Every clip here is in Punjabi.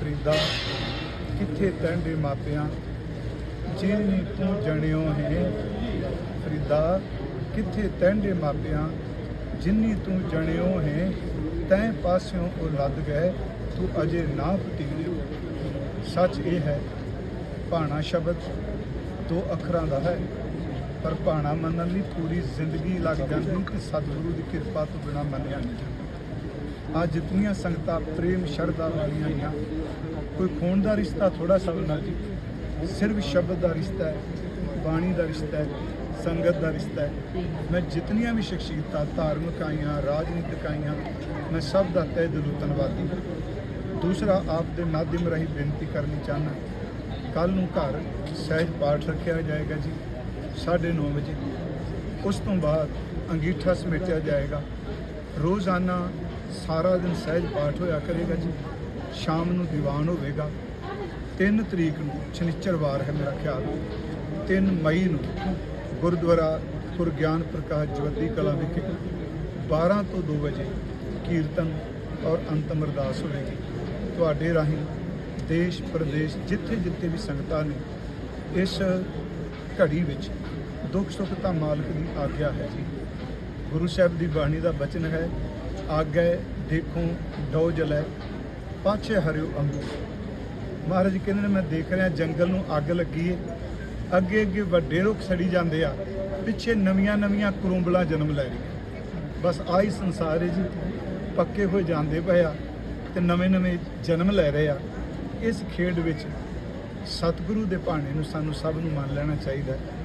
ਫਰੀਦਾ ਕਿੱਥੇ ਤੈਂਡੇ ਮਾਪਿਆਂ? ਜਿਨੀ ਤੂੰ ਜਣਿਓ ਹੈ ਫਰੀਦਾ ਕਿੱਥੇ ਤੈਂਡੇ ਮਾਪਿਆਂ? ਜਿੰਨੀ ਤੂੰ ਜਣਿਓ ਹੈ ਤੈਂ ਪਾਸਿਓਂ ਉਹ ਲੱਦ ਗਏ। ਤੂੰ ਅਜੇ ਨਾ ਪਤੀਲਿਓ ਸੱਚ ਇਹ ਹੈ, ਭਾਣਾ ਸ਼ਬਦ ਦੋ ਅੱਖਰਾਂ ਦਾ ਹੈ। ਪਰ ਭਾਣਾ ਮੰਨਣ ਲਈ ਪੂਰੀ ਜ਼ਿੰਦਗੀ ਲੱਗ ਜਾਂਦੀ ਤੇ ਸਤਿਗੁਰੂ ਦੀ ਕਿਰਪਾ ਤੋਂ ਬਿਨਾ ਮੰਨਿਆ ਨਹੀਂ ਅੱਜ ਜਿਤਨੀਆਂ ਸੰਗਤਾਂ, ਪ੍ਰੇਮ, ਸ਼ਰਧਾ ਵਾਲੀਆਂ ਆਈਆਂ ਕੋਈ ਖੂਨ ਦਾ ਰਿਸ਼ਤਾ ਥੋੜਾ ਸਮਝਣਾ ਜੀ। ਸਿਰਫ ਸ਼ਬਦ ਦਾ ਰਿਸ਼ਤਾ ਹੈ, ਬਾਣੀ ਦਾ ਰਿਸ਼ਤਾ ਹੈ, ਸੰਗਤ ਦਾ ਰਿਸ਼ਤਾ ਹੈ। ਮੈਂ ਜਿਤਨੀਆਂ ਵੀ ਸ਼ਖਸੀਅਤਾਂ, ਧਾਰਮਿਕ ਆਈਆਂ, ਰਾਜਨੀਤਿਕ ਆਈਆਂ, ਮੈਂ ਸਭ ਦਾ ਤਹਿ ਦਿਲੋਂ ਧੰਨਵਾਦੀ ਹਾਂ। ਦੂਸਰਾ, ਆਪ ਦੇ ਮਾਧਿਅਮ ਰਾਹੀਂ ਬੇਨਤੀ ਕਰਨੀ ਚਾਹਨਾ ਕੱਲ ਨੂੰ ਘਰ ਸਹਿਜ ਪਾਠ ਰੱਖਿਆ ਜਾਏਗਾ ਜੀ 9:30 ਵਜੇ। ਉਸ ਤੋਂ ਬਾਅਦ ਅੰਗੀਠਾ ਸਮੇਟਿਆ ਜਾਏਗਾ। ਰੋਜ਼ਾਨਾ ਸਾਰਾ ਦਿਨ ਸਹਿਜ ਪਾਠ ਹੋਇਆ ਕਰੇਗਾ ਜੀ। ਸ਼ਾਮ ਨੂੰ ਦੀਵਾਨ ਹੋਵੇਗਾ। 3 ਤਰੀਕ ਨੂੰ ਸ਼ਨੀਚਰਵਾਰ ਹੈ ਮੇਰਾ ਖਿਆਲ। 3 ਮਈ ਨੂੰ ਗੁਰਦੁਆਰਾ ਗੁਰਗਿਆਨ ਪ੍ਰਕਾਸ਼ ਜਵੱਦੀ ਕਲਾ ਵਿਖੇ 12 ਤੋਂ 2 ਵਜੇ ਕੀਰਤਨ ਔਰ ਅੰਤਮ ਅਰਦਾਸ ਹੋਵੇਗੀ। ਤੁਹਾਡੇ ਰਾਹੀਂ ਦੇਸ਼, ਪ੍ਰਦੇਸ਼ ਜਿੱਥੇ ਜਿੱਥੇ ਵੀ ਸੰਗਤਾਂ ਨੇ, ਇਸ ਘੜੀ ਵਿੱਚ ਦੁੱਖ ਸੁੱਖ ਤਾਂ ਮਾਲਕ ਦੀ ਆਗਿਆ ਹੈ ਜੀ। ਗੁਰੂ ਸਾਹਿਬ ਦੀ ਬਾਣੀ ਦਾ ਬਚਨ ਹੈ ਆਗੇ ਦੇਖੋ ਡੋ ਜਲੈ ਪਾਛੇ ਹਰਿਓ ਅੰਗੂ। ਮਹਾਰਾਜ ਕਹਿੰਦੇ ਨੇ, ਮੈਂ ਦੇਖ ਰਿਹਾ, ਜੰਗਲ ਨੂੰ ਅੱਗ ਲੱਗੀ ਏ। ਅੱਗੇ ਅੱਗੇ ਵੱਡੇ ਰੁੱਖ ਸੜੀ ਜਾਂਦੇ ਆ। ਪਿੱਛੇ ਨਵੀਆਂ ਨਵੀਆਂ ਕਰੂੰਬਲਾਂ ਜਨਮ ਲੈ ਰਹੀਆਂ। ਬਸ ਆਹੀ ਸੰਸਾਰ ਹੈ ਜੀ। ਪੱਕੇ ਹੋਏ ਜਾਂਦੇ ਪਏ ਆ ਤੇ ਨਵੇਂ ਨਵੇਂ ਜਨਮ ਲੈ ਰਹੇ ਆ। ਇਸ ਖੇਡ ਵਿੱਚ ਸਤਿਗੁਰੂ ਦੇ ਭਾਣੇ ਨੂੰ ਸਾਨੂੰ ਸਭ ਨੂੰ ਮੰਨ ਲੈਣਾ ਚਾਹੀਦਾ ਹੈ।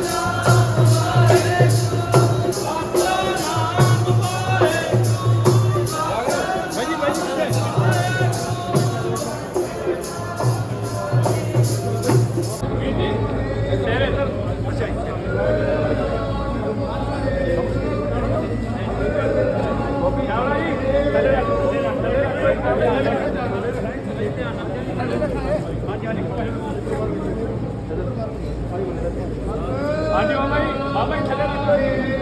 Lord. ਹਾਂਜੀ ਬਾਬਾ ਜੀ ਬਾਬਾ ਜੀ ਥੱਲੇ ਰੱਖੋ।